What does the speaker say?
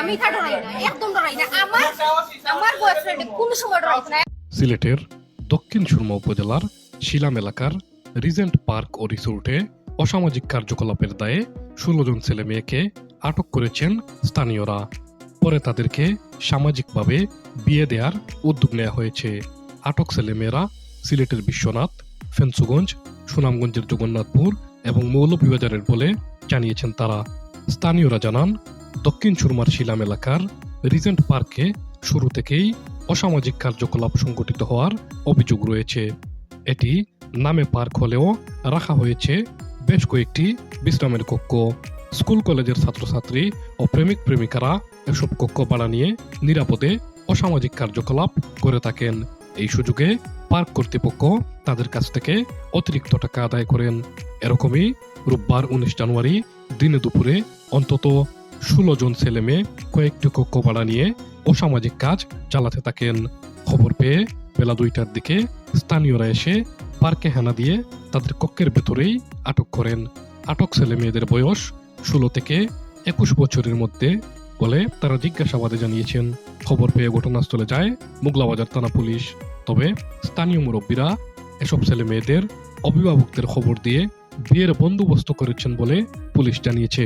আমি তা ডরাই না একদম ডরাই না আমার আমার বয়ফ্রেন্ড কোনো সময় ডরাইতো না সিলেটের দক্ষিণ সুরমা উপজেলার শিলাম এলাকার রিজেন্ট পার্ক ও রিসোর্টে অসামাজিক কার্যকলাপের দায়ে ষোলো জন ছেলে মেয়েকে আটক করেছেন স্থানীয়রা। পরে তাদেরকে সামাজিকভাবে বিয়ে দেওয়ার উদ্যোগ নেওয়া হয়েছে। আটক ছেলেমেয়েরা সিলেটের বিশ্বনাথ ফেন্সুগঞ্জ সুনামগঞ্জের জগন্নাথপুর এবং মৌলভীবাজারের বলে জানিয়েছেন তারা। স্থানীয়রা জানান দক্ষিণ সুরমার শিলাম এলাকার রিজেন্ট পার্কে শুরু থেকেই অসামাজিক কার্যকলাপ সংগঠিত হওয়ার অভিযোগ রয়েছে। এটি নামে পার্ক হলেও রাখা হয়েছে বেশ কয়েকটি বিশ্রামের কক্ষ। স্কুল কলেজের ছাত্রছাত্রী ও প্রেমিক প্রেমিকারা এসব কক্ষ ভাড়া নিয়ে নিরাপদে অসামাজিক কার্যকলাপ করে থাকেন। এই সুযোগে পার্ক কর্তৃপক্ষ তাদের কাছ থেকে অতিরিক্ত টাকা আদায় করেন। এরকমই রোববার উনিশ জানুয়ারি দিনে দুপুরে অন্তত ষোলো জন ছেলে মেয়ে কয়েকটি কক্ষ ভাড়া নিয়ে অসামাজিক কাজ চালাতে থাকেন। খবর পেয়ে বেলা দুইটার দিকে স্থানীয়রা এসে পার্কে হানা দিয়ে তাদের কক্ষের ভেতরেই আটক করেন। আটক ছেলে মেয়েদের বয়স ষোলো থেকে একুশ বছরের মধ্যে বলে তারা জিজ্ঞাসাবাদে জানিয়েছেন। খবর পেয়ে ঘটনাস্থলে যায় মুগলাবাজার থানা পুলিশ। তবে স্থানীয় মুরব্বীরা এসব ছেলে মেয়েদের অভিভাবকদের খবর দিয়ে বিয়ের বন্দোবস্ত করেছেন বলে পুলিশ জানিয়েছে।